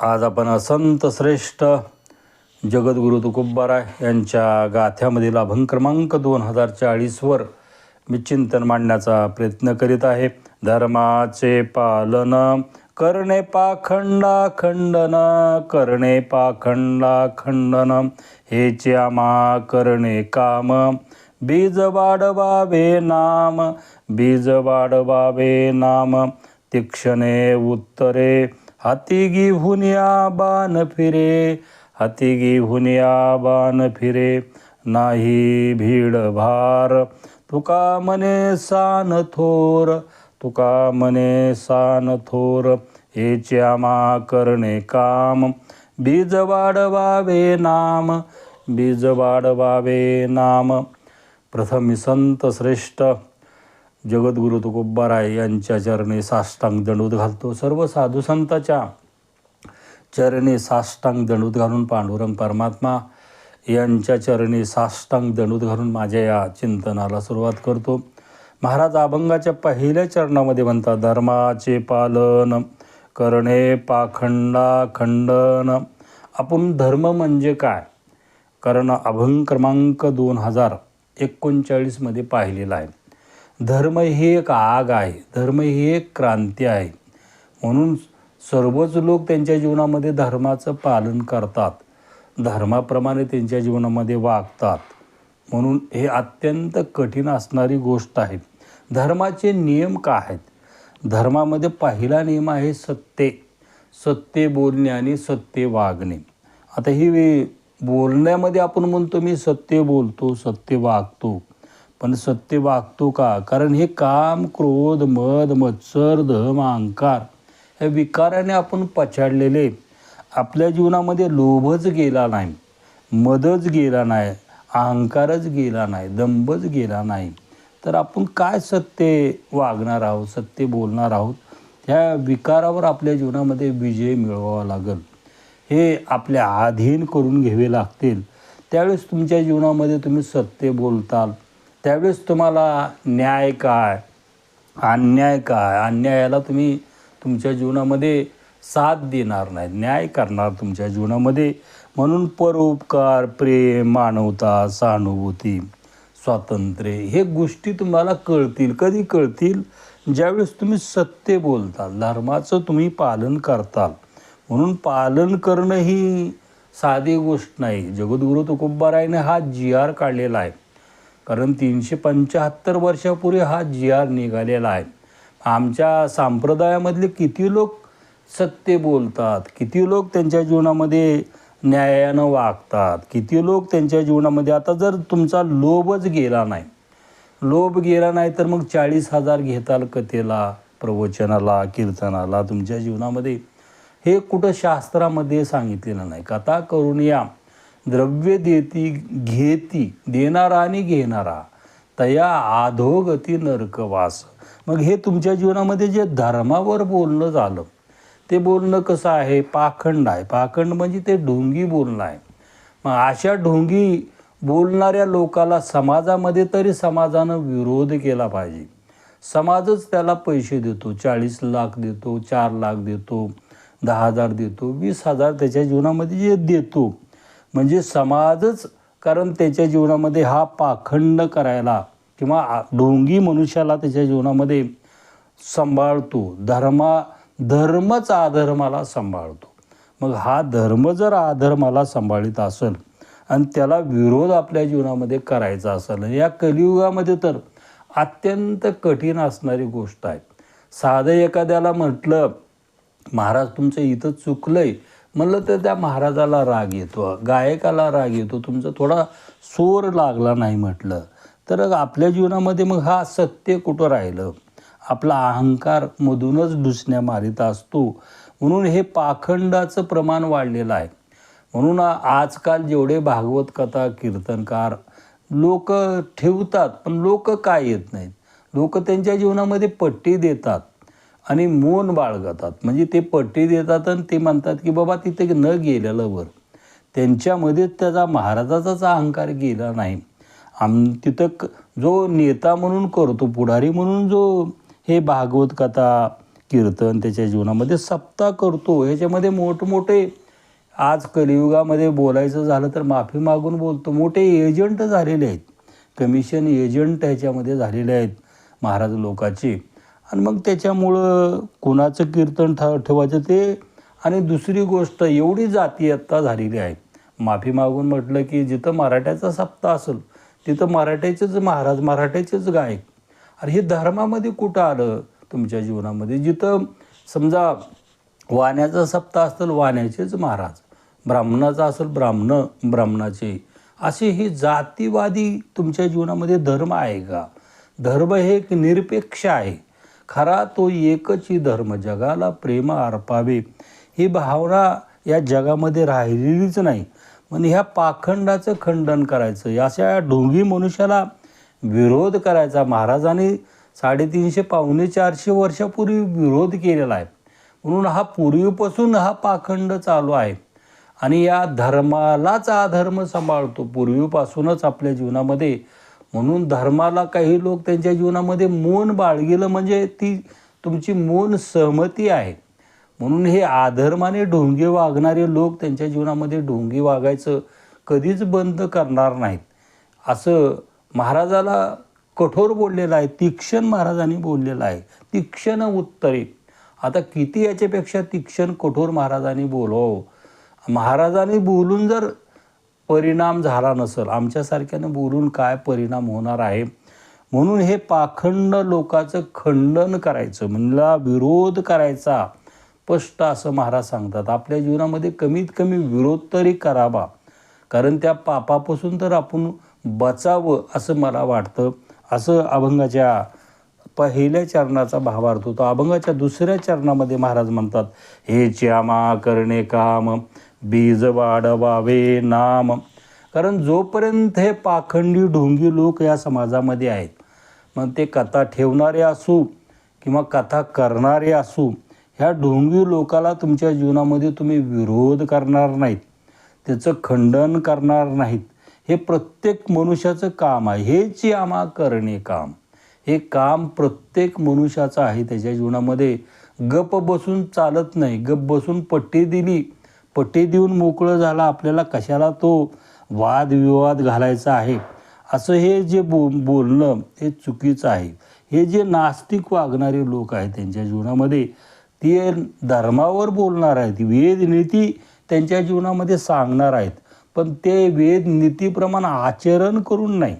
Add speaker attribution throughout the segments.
Speaker 1: आज आपण असंत श्रेष्ठ जगद्गुरु तुकुब्बाराय यांच्या गाथ्यामधील अभंग क्रमांक दोन हजार चाळीसवर मी चिंतन मांडण्याचा प्रयत्न करीत आहे. धर्माचे पालन करणे पाखंडा खंडन करणे पाखंडा खंडन. हेचे आमा करणे काम बीज वाढवावे नाम बीज वाढवावे नाम. तीक्षणे उत्तरे हाती घेऊन या बाण फिरे हाती घेऊन या बाण फिरे नाही भीड भार. तुका मने सान थोर तुका मने सान थोर हेचे करणे काम. बीज वाढवावे नाम बीज वाढवावे नाम. प्रथम संत श्रेष्ठ जगद्गुरु तुकोबाराय यांच्या चरणी साष्टांग दंडूत घालतो. सर्व साधू संतांच्या चरणी साष्टांग दंडूत घालून पांडुरंग परमात्मा यांच्या चरणी साष्टांग दंडूत घालून माझ्या या चिंतनाला सुरुवात करतो. महाराज अभंगाच्या पहिल्या चरणामध्ये म्हणतात धर्माचे पालन करणे पाखंडा खंडन. आपण धर्म म्हणजे काय? कारण अभंग क्रमांक दोन हजार एकोणचाळीसमध्ये पाहिलेला आहे. धर्म ही एक आग आहे धर्म ही एक क्रांती आहे. म्हणून सर्वच लोक त्यांच्या जीवनामध्ये धर्माचं पालन करतात. धर्माप्रमाणे त्यांच्या जीवनामध्ये वागतात. म्हणून हे अत्यंत कठीण असणारी गोष्ट आहे. धर्माचे नियम काय आहेत? धर्मामध्ये पहिला नियम आहे सत्य सत्य बोलणे आणि सत्य वागणे. आता ही वे- बोलण्यामध्ये आपण म्हणतो मी सत्य बोलतो सत्य वागतो. पण सत्य वागतो का? कारण हे काम क्रोध मद मत्सर दम अहंकार हे विकाराने आपण पछाडलेले. आपल्या जीवनामध्ये लोभच गेला नाही मदच गेला नाही अहंकारच गेला नाही दंभच गेला नाही. तर आपण काय सत्य वागणार आहोत सत्य बोलणार आहोत? ह्या विकारावर आपल्या जीवनामध्ये विजय मिळवावा लागेल. हे आपल्या अधीन करून घ्यावे लागतील. त्यावेळेस तुमच्या जीवनामध्ये तुम्ही सत्य बोलताल. त्यावेळेस तुम्हाला न्याय काय? अन्याय काय? अन्यायाला तुम्ही तुमच्या जीवनामध्ये साथ देणार नाही न्याय करणार तुमच्या जीवनामध्ये. म्हणून परोपकार प्रेम मानवता सहानुभूती स्वातंत्र्य हे गोष्टी तुम्हाला कळतील. कधी कळतील? ज्यावेळेस तुम्ही सत्य बोलताल धर्माचं तुम्ही पालन करताल. म्हणून पालन करणं ही साधी गोष्ट नाही. जगद्गुरु तुकोबारायने हा जी आर काढलेला आहे. कारण तीनशे पंच्याहत्तर वर्षापूर्वी हा जी आर निघालेला आहे. आमच्या संप्रदायामधले किती लोक सत्य बोलतात किती लोक त्यांच्या जीवनामध्ये न्यायानं वागतात किती लोक त्यांच्या जीवनामध्ये आता जर तुमचा लोभच गेला नाही लोभ गेला नाही तर मग चाळीस हजार घेताल कथेला प्रवचनाला कीर्तनाला तुमच्या जीवनामध्ये हे कुठं शास्त्रामध्ये सांगितलेलं नाही. कथा करून या. द्रव्य देती घेती देणारा आणि घेणारा तया आधोगती नरकवास. मग हे तुमच्या जीवनामध्ये जे धर्मावर बोलणं झालं ते बोलणं कसं आहे? पाखंड आहे. पाखंड म्हणजे ते ढोंगी बोलणं आहे. मग अशा ढोंगी बोलणाऱ्या लोकाला समाजामध्ये तरी समाजानं विरोध केला पाहिजे. समाजच त्याला पैसे देतो चाळीस लाख देतो चार लाख देतो दहा हजार देतो वीस हजार त्याच्या जीवनामध्ये जे देतो म्हणजे समाजच कारण त्याच्या जीवनामध्ये हा पाखंड करायला किंवा ढोंगी मनुष्याला त्याच्या जीवनामध्ये सांभाळतो. धर्मा धर्मच आधर्माला सांभाळतो. मग हा धर्म जर आधर्माला सांभाळीत असेल आणि त्याला विरोध आपल्या जीवनामध्ये करायचा असेल या कलियुगामध्ये तर अत्यंत कठीण असणारी गोष्ट आहे. साधं एखाद्याला म्हटलं महाराज तुमचं इथं चुकलं आहे म्हणलं तर त्या महाराजाला राग येतो गायकाला राग येतो तुमचा थोडा सोर लागला नाही म्हटलं. तर आपल्या जीवनामध्ये मग हा सत्य कुठं राहिलं? आपला अहंकार मधूनच डुसण्या मारित असतो. म्हणून हे पाखंडाचं प्रमाण वाढलेलं आहे. म्हणून आजकाल जेवढे भागवत कथा कीर्तनकार लोक ठेवतात पण लोक काय येत नाहीत? लोक त्यांच्या जीवनामध्ये पट्टी देतात. आणि मौन बाळगतात. म्हणजे ते पट्टी देतात आणि ते म्हणतात की बाबा तिथे न गेलेलं वर त्यांच्यामध्ये त्याचा महाराजाचाच अहंकार गेला नाही. आम तिथं क जो नेता म्हणून करतो पुढारी म्हणून जो हे भागवत कथा कीर्तन त्याच्या जीवनामध्ये सप्ताह करतो ह्याच्यामध्ये मोठमोठे आज कलियुगामध्ये बोलायचं झालं तर माफी मागून बोलतो. मोठे एजंट झालेले आहेत. कमिशन एजंट ह्याच्यामध्ये झालेले आहेत महाराज लोकाचे. आणि मग त्याच्यामुळं कुणाचं कीर्तन ठ ठेवायचं ते आणि दुसरी गोष्ट एवढी जातीयता झालेली आहे. माफी मागून म्हटलं की जिथं मराठ्याचा सप्ताह असेल तिथं मराठ्याचेच महाराज मराठ्याचेच गायक. अरे हे धर्मामध्ये कुठं आलं तुमच्या जीवनामध्ये? जिथं समजा वाण्याचा सप्ताह असेल वाण्याचेच महाराज. ब्राह्मणाचा असेल ब्राह्मण ब्राह्मणाचे. असे हे जातीवादी तुमच्या जीवनामध्ये धर्म आहे का? धर्म हे एक निरपेक्ष आहे. खरा तो एकची धर्म जगाला प्रेम अर्पावे. ही भावना या जगामध्ये राहिलेलीच नाही. पण ह्या पाखंडाचं खंडन करायचं अशा ढोंगी मनुष्याला विरोध करायचा. महाराजांनी साडेतीनशे पावणे चारशे वर्षापूर्वी विरोध केलेला आहे. म्हणून हा पूर्वीपासून हा पाखंड चालू आहे. आणि या धर्मालाच अधर्म सांभाळतो. पूर्वीपासूनच आपल्या जीवनामध्ये म्हणून धर्माला काही लोक त्यांच्या जीवनामध्ये मौन बाळगिलं म्हणजे ती तुमची मौन सहमती आहे. म्हणून हे आधर्माने ढोंगे वागणारे लोक त्यांच्या जीवनामध्ये ढोंगी वागायचं कधीच बंद करणार नाहीत. असं महाराजाला कठोर बोललेलं आहे तीक्षण महाराजांनी बोललेलं आहे तीक्षण उत्तरे. आता किती याच्यापेक्षा तीक्षण कठोर महाराजांनी बोलव? महाराजांनी बोलून जर परिणाम झाला नसेल आमच्यासारख्यानं बोलून काय परिणाम होणार आहे? म्हणून हे पाखंड लोकाचं खंडन करायचं म्हणला विरोध करायचा. स्पष्ट असं महाराज सांगतात आपल्या जीवनामध्ये कमीत कमी विरोध तरी करावा. कारण त्या पापापासून तर आपण बचावं असं मला वाटतं. असं अभंगाच्या पहिल्या चरणाचा भावार्थ होतो. अभंगाच्या दुसऱ्या चरणामध्ये महाराज म्हणतात हे च्यामा करणे काम बीज वाढवावे नाम. कारण जोपर्यंत हे पाखंडी ढोंगी लोक या समाजामध्ये आहेत मग ते कथा ठेवणारे असू किंवा कथा करणारे असू ह्या ढोंगी लोकाला तुमच्या जीवनामध्ये तुम्ही विरोध करणार नाहीत. त्याचं खंडन करणार नाहीत. हे प्रत्येक मनुष्याचं काम आहे. हेच आम्हा करणे काम. हे काम प्रत्येक मनुष्याचं आहे. त्याच्या जीवनामध्ये गप बसून चालत नाही. गप बसून पट्टी दिली पटे देऊन मोकळं झाला आपल्याला कशाला तो वादविवाद घालायचा आहे? असं हे जे बो बोलणं हे चुकीचं आहे. हे जे नास्तिक वागणारे लोक आहेत त्यांच्या जीवनामध्ये ते धर्मावर बोलणार आहेत. वेदनीती त्यांच्या जीवनामध्ये सांगणार आहेत. पण ते वेदनीतीप्रमाणे आचरण करून नाही.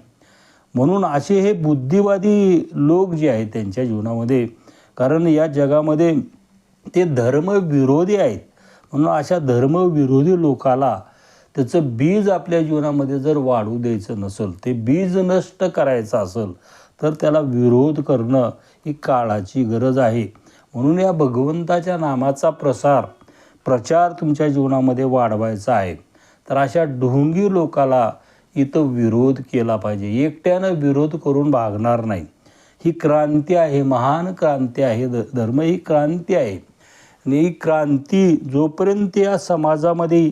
Speaker 1: म्हणून असे हे बुद्धिवादी लोक जे आहेत त्यांच्या जीवनामध्ये कारण या जगामध्ये ते धर्मविरोधी आहेत. म्हणून अशा धर्मविरोधी लोकाला त्याचं बीज आपल्या जीवनामध्ये जर वाढू द्यायचं नसेल ते बीज नष्ट करायचं असेल तर त्याला विरोध करणं ही काळाची गरज आहे. म्हणून या भगवंताच्या नामाचा प्रसार प्रचार तुमच्या जीवनामध्ये वाढवायचा आहे. तर अशा ढोंगी लोकाला इथं विरोध केला पाहिजे. एकट्यानं विरोध करून भागणार नाही. ही क्रांती आहे महान क्रांती आहे ध धर्म ही क्रांती आहे. ही क्रांती जोपर्यंत या समाजामध्ये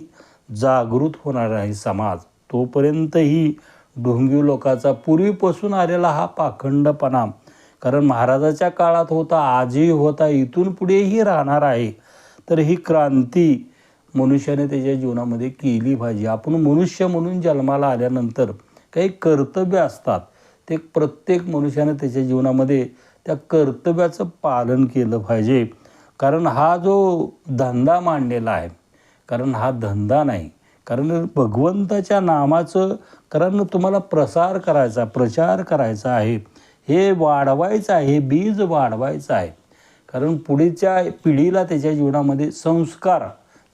Speaker 1: जागृत होणार आहे समाज तोपर्यंत ही ढोंगी लोकाचा पूर्वीपासून आलेला हा पाखंडपणा कारण महाराजाच्या काळात होता आजही होता इथून पुढेही राहणार आहे. तर ही क्रांती मनुष्याने त्याच्या जीवनामध्ये केली पाहिजे. आपण मनुष्य म्हणून जन्माला आल्यानंतर काही कर्तव्य असतात. ते प्रत्येक मनुष्याने त्याच्या जीवनामध्ये त्या कर्तव्याचं पालन केलं पाहिजे. कारण हा जो धंदा मांडलेला आहे कारण हा धंदा नाही कारण भगवंताच्या नामाचं कारण तुम्हाला प्रसार करायचा प्रचार करायचा आहे हे वाढवायचं आहे हे बीज वाढवायचं आहे. कारण पुढच्या पिढीला त्याच्या जीवनामध्ये संस्कार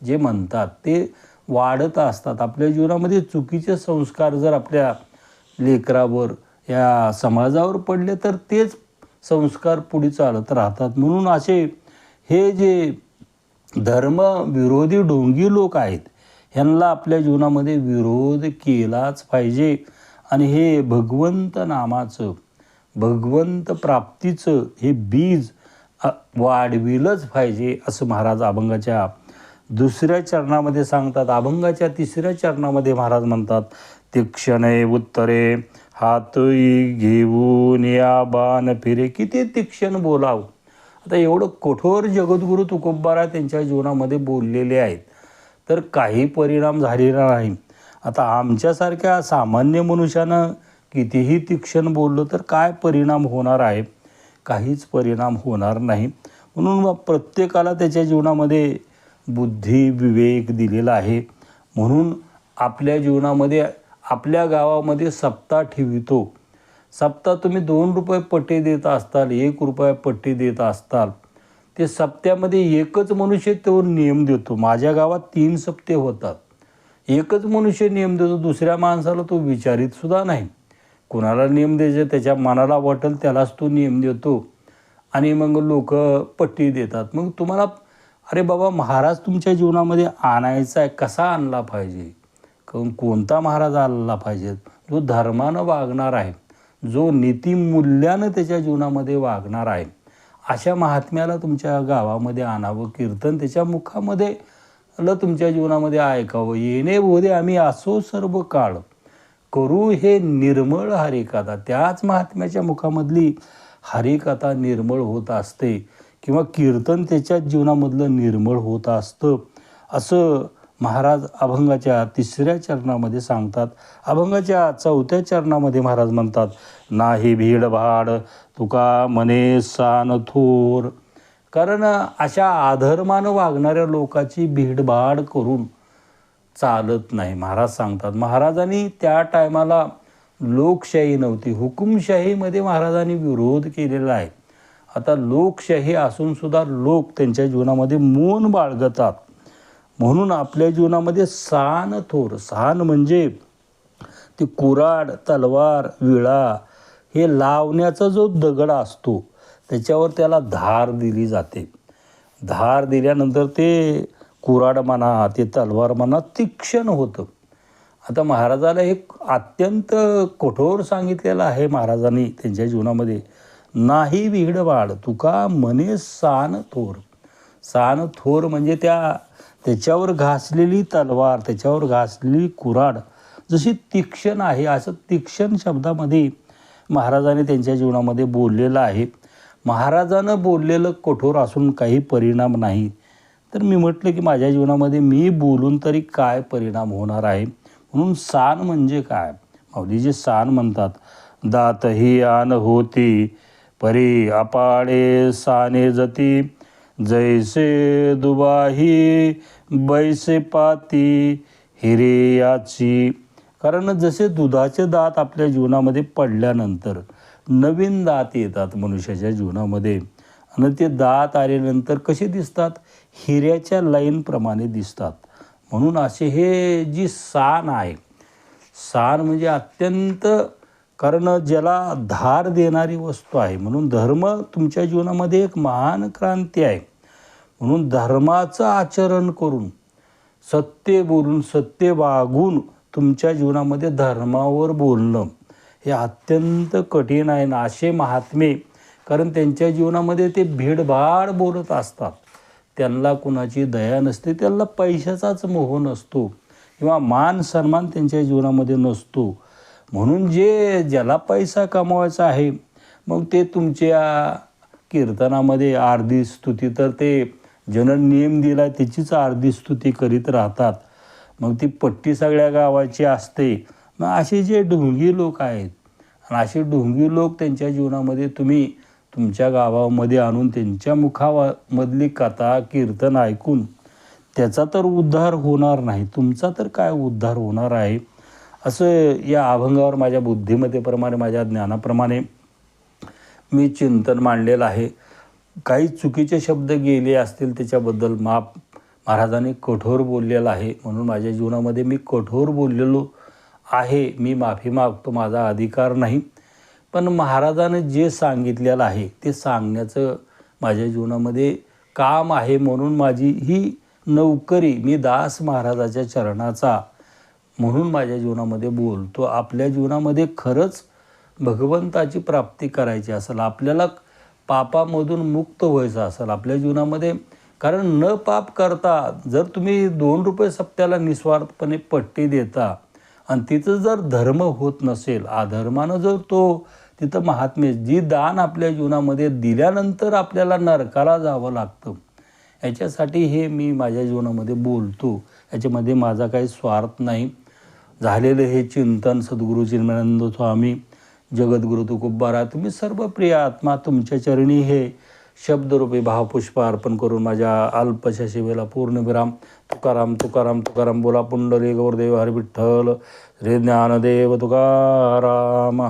Speaker 1: जे म्हणतात ते वाढत असतात. आपल्या जीवनामध्ये चुकीचे संस्कार जर आपल्या लेकरावर या समाजावर पडले तर तेच संस्कार पुढे चालत राहतात. म्हणून असे हे जे धर्मविरोधी ढोंगी लोक आहेत ह्यांना आपल्या जीवनामध्ये विरोध केलाच पाहिजे. आणि हे भगवंत नामाचं भगवंत प्राप्तीचं हे बीज वाढविलंच पाहिजे असं महाराज अभंगाच्या दुसऱ्या चरणामध्ये सांगतात. अभंगाच्या तिसऱ्या चरणामध्ये महाराज म्हणतात तीक्षणे उत्तरे हातही घेऊन या बाण फिरे. किती तीक्षण बोलाव. आता एवढं कठोर जगद्गुरू तुकोबारा त्यांच्या जीवनामध्ये बोललेले आहेत तर काही परिणाम झालेला नाही. आता आमच्यासारख्या सामान्य मनुष्यानं कितीही तीक्ष्ण बोललं तर काय परिणाम होणार आहे? काहीच परिणाम होणार नाही. म्हणून प्रत्येकाला त्याच्या जीवनामध्ये बुद्धी विवेक दिलेला आहे. म्हणून आपल्या जीवनामध्ये आपल्या गावामध्ये सप्ताह ठेवितो. सप्ताह तुम्ही दोन रुपये पट्टी देत असताल एक रुपये पट्टी देत असताल ते सप्त्यामध्ये एकच मनुष्य तो नियम देतो. माझ्या गावात तीन सप्ते होतात. एकच मनुष्य नियम देतो दुसऱ्या माणसाला तो विचारितसुद्धा नाही. कुणाला नियम द्यायचा त्याच्या मनाला वाटेल त्यालाच तो नियम देतो. आणि मग लोक पट्टी देतात. मग तुम्हाला अरे बाबा महाराज तुमच्या जीवनामध्ये आणायचा आहे कसा आणला पाहिजे? कोणता महाराज आणला पाहिजे? जो धर्मानं वागणार आहे. जो नीतिमूल्यानं त्याच्या जीवनामध्ये वागणार आहे अशा महात्म्याला तुमच्या गावामध्ये आणावं कीर्तन त्याच्या मुखामध्ये ल तुमच्या जीवनामध्ये ऐकावं. येणे बोधे आम्ही असो सर्व काळ करू हे निर्मळ हरिकथा. त्याच महात्म्याच्या मुखामधली हरिकथा निर्मळ होत असते किंवा कीर्तन त्याच्या जीवनामधलं निर्मळ होत असतं असं महाराज अभंगाच्या तिसऱ्या चरणामध्ये सांगतात अभंगाच्या चौथ्या चरणामध्ये महाराज म्हणतात नाही भीडभाड तुका मने सान थोर. कारण अशा आधर्मानं वागणाऱ्या लोकाची भीडभाड करून चालत नाही. महाराज सांगतात महाराजांनी त्या टायमाला लोकशाही नव्हती. हुकुमशाहीमध्ये महाराजांनी विरोध केलेला आहे. आता लोकशाही असूनसुद्धा लोक त्यांच्या जीवनामध्ये मौन बाळगतात. म्हणून आपल्या जीवनामध्ये सान थोर सान म्हणजे ते कुराड तलवार विळा हे लावण्याचा जो दगड असतो त्याच्यावर त्याला धार दिली जाते. धार दिल्यानंतर ते कुराड म्हणा ते तलवार म्हणा तीक्ष्ण होतं. आता महाराजाला एक अत्यंत कठोर सांगितलेलं आहे महाराजांनी त्यांच्या जीवनामध्ये नाही विघडवाड तुका मने सान थोर. सान थोर म्हणजे त्या त्याच्यावर घासलेली तलवार त्याच्यावर घासलेली कुराड जशी तीक्ष्ण आहे असं तीक्ष्ण शब्दामध्ये महाराजांनी त्यांच्या जीवनामध्ये बोललेलं आहे. महाराजानं बोललेलं कठोर असून काही परिणाम नाही. तर मी म्हटलं की माझ्या जीवनामध्ये मी बोलून तरी काय परिणाम होणार आहे? म्हणून सान म्हणजे काय? माऊलीजी सान म्हणतात दात ही आन होती परी अपाडे साने जती जैसे दुबाही बैसे पाती हिरेयाची कारण जसे दुधाचे दात आपल्या जीवनामध्ये पडल्यानंतर नवीन दात येतात मनुष्याच्या जीवनामध्ये. आणि ते दात आल्यानंतर कसे दिसतात? हिऱ्याच्या लाईनप्रमाणे दिसतात. म्हणून असे हे जी सान आहे सान म्हणजे अत्यंत कारण ज्याला धार देणारी वस्तू आहे. म्हणून धर्म तुमच्या जीवनामध्ये एक महान क्रांती आहे. म्हणून धर्माचं आचरण करून सत्य बोलून सत्य वागून तुमच्या जीवनामध्ये धर्मावर बोलणं हे अत्यंत कठीण आहे ना असे महात्मे कारण त्यांच्या जीवनामध्ये ते भीडभाड बोलत असतात. त्यांना कुणाची दया नसते त्यांना पैशाचाच मोह नसतो किंवा मान सन्मान त्यांच्या जीवनामध्ये नसतो. म्हणून जे ज्याला पैसा कमवायचा आहे मग ते तुमच्या कीर्तनामध्ये अर्धी स्तुती तर ते ज्यानं नियम दिला त्याचीच अर्धी स्तुती करीत राहतात. मग ती पट्टी सगळ्या गावाची असते. मग असे जे ढोंगी लोक आहेत आणि असे ढोंगी लोक त्यांच्या जीवनामध्ये तुम्ही तुमच्या गावामध्ये आणून त्यांच्या मुखामधली कथा कीर्तन ऐकून त्याचा तर उद्धार होणार नाही. तुमचा तर काय उद्धार होणार आहे? असं या अभंगावर माझ्या बुद्धिमत्तेप्रमाणे माझ्या ज्ञानाप्रमाणे मी चिंतन मांडलेलं आहे. काही चुकीचे शब्द गेले असतील त्याच्याबद्दल माप महाराजांनी कठोर बोललेलं आहे. म्हणून माझ्या जीवनामध्ये मी कठोर बोललेलो आहे. मी माफी मागतो माझा अधिकार नाही. पण महाराजाने जे सांगितलेलं आहे ते सांगण्याचं माझ्या जीवनामध्ये काम आहे. म्हणून माझी ही नौकरी मी दास महाराजाच्या चरणाचा म्हणून माझ्या जीवनामध्ये बोलतो. आपल्या जीवनामध्ये खरंच भगवंताची प्राप्ती करायची असेल आपल्याला पापामधून मुक्त व्हायचं असेल आपल्या जीवनामध्ये. कारण न पाप करता जर तुम्ही दोन रुपये सप्त्याला निस्वार्थपणे पट्टी देता आणि तिथं जर धर्म होत नसेल अधर्मानं जर तो तिथं महात्मे जी दान आपल्या जीवनामध्ये दिल्यानंतर आपल्याला नरकाला जावं लागतं. याच्यासाठी हे मी माझ्या जीवनामध्ये बोलतो. याच्यामध्ये माझा काही स्वार्थ नाही. झालेलं हे चिंतन सद्गुरू चिन्मयानंद स्वामी जगद्गुरु तुकोबारा तुम्ही सर्व प्रिय आत्मा तुमच्या चरणी हे शब्दरूपी भावपुष्प अर्पण करून माझ्या अल्पशा शिवेला पूर्णविराम तुकाराम तुकाराम तुकाराम बोला. पुंडरी गौरदेव हर विठ्ठल श्री ज्ञानदेव तुकाराम.